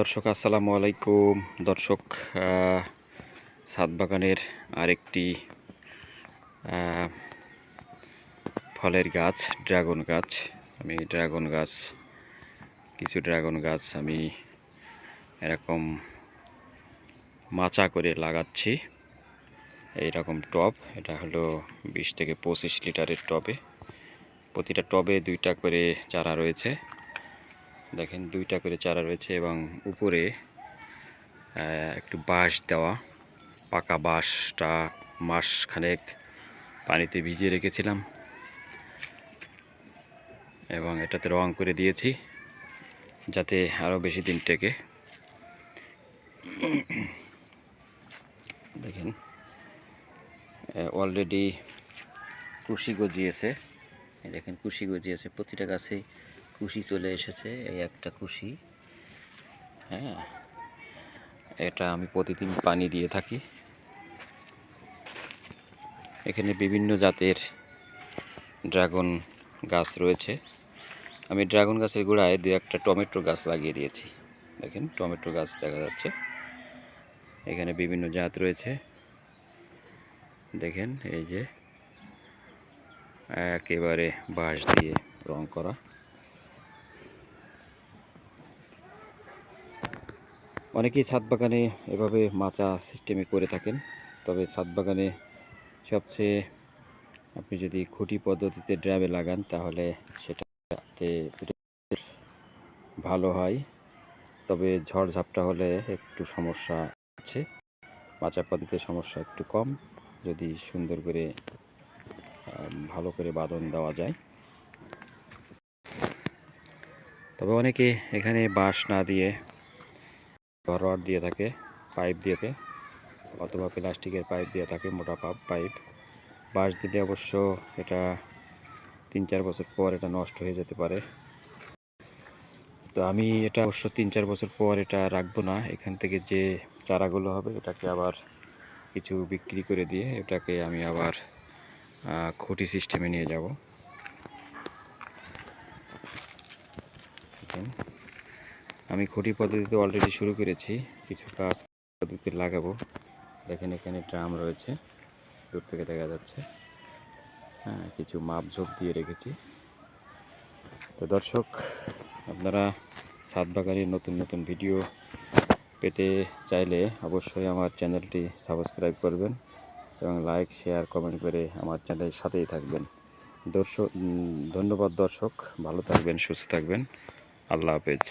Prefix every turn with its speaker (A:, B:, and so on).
A: দর্শক, আসসালামু আলাইকুম। দর্শক ছাদ বাগানের আরেকটি ফলের গাছ, ড্রাগন গাছ। আমি ড্রাগন গাছ, কিছু ড্রাগন গাছ আমি এরকম মাচা করে লাগাচ্ছি। এই রকম টব, এটা হলো বিশ থেকে পঁচিশ লিটারের টবে। প্রতিটা টবে দুইটা করে চারা রয়েছে। দেখেন দুইটা করে চারা রয়েছে এবং উপরে একটু বাঁশ দেওয়া। পাকা বাঁশটা মাস খানেক পানিতে ভিজিয়ে রেখেছিলাম এবং এটাতে রং করে দিয়েছি যাতে আরও বেশি দিন টেকে। দেখেন অলরেডি কুশি গজিয়েছে। দেখেন, কুশি গজিয়েছে প্রতিটা গাছে কুশি চলে এসেছে, এই একটা কুশি হ্যাঁ এটা আমি প্রতিদিন পানি দিয়ে থাকি। এখানে বিভিন্ন জাতের ড্রাগন গাছ রয়েছে। আমি ড্রাগন গাছের গোড়ায় দু একটা টমেটো গাছ লাগিয়ে দিয়েছি। দেখেন, টমেটো গাছ দেখা যাচ্ছে। এখানে বিভিন্ন জাত রয়েছে। দেখেন, এই যে একেবারে বাঁশ দিয়ে রং করা। অনেকেই ছাদ বাগানে এভাবে মাচা সিস্টেমে করে থাকেন। তবে ছাদ বাগানে সবচেয়ে আপনি যদি খুঁটি পদ্ধতিতে ড্রামে লাগান, তাহলে সেটাতে ভালো হয়। তবে ঝড় ঝাপটা হলে একটু সমস্যা আছে। মাচা পদ্ধতিতে সমস্যা একটু কম। যদি সুন্দর করে ভালো করে বাঁধন দেওয়া যায়। তবে অনেকে এখানে বাঁশ না দিয়ে রড দিয়ে থাকে, পাইপ দিয়ে অথবা প্লাস্টিকের পাইপ দিয়ে থাকে, মোটা পাপ পাইপ। বাঁশ দিলে অবশ্য এটা তিন চার বছর পর এটা নষ্ট হয়ে যেতে পারে। তো আমি এটা অবশ্য তিন চার বছর পর এটা রাখব না। এখান থেকে যে চারাগুলো হবে, এটাকে আবার কিছু বিক্রি করে দিয়ে এটাকে আমি আবার খুঁটি সিস্টেমে নিয়ে যাব। আমি খুঁটি পদ্ধতিতে অলরেডি শুরু করেছি। কিছু গাছ পদ্ধতিতে লাগাবো। দেখেন এখানে ড্রাম রয়েছে। দূর থেকে দেখা যাচ্ছে। হ্যাঁ কিছু মাপ ঝোপ দিয়ে রেখেছি। তো দর্শক, আপনারা ছাদ বাগানের নতুন নতুন ভিডিও পেতে চাইলে অবশ্যই আমার চ্যানেলটি সাবস্ক্রাইব করবেন এবং লাইক, শেয়ার, কমেন্ট করে আমার চ্যানেলের সাথেই থাকবেন। দর্শক ধন্যবাদ দর্শক। ভালো থাকবেন, সুস্থ থাকবেন। আল্লাহ হাফেজ।